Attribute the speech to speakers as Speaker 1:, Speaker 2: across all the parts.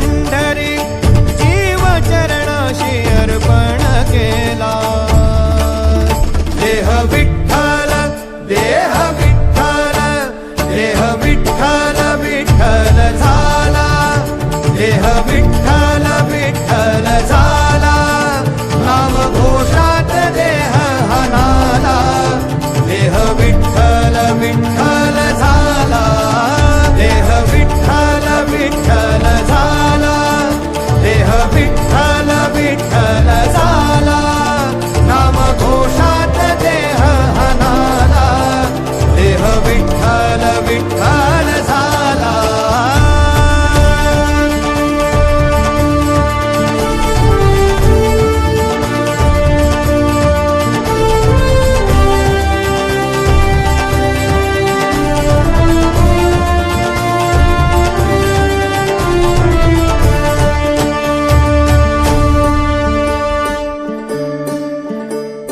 Speaker 1: पंढरी जीव चरणाशी अर्पण केला. देह विठ्ठल देह विठ्ठल देह विठ्ठल विठ्ठल झाला. देह विठ्ठल विठ्ठल झाला.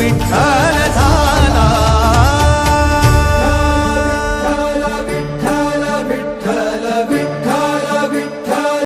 Speaker 1: we.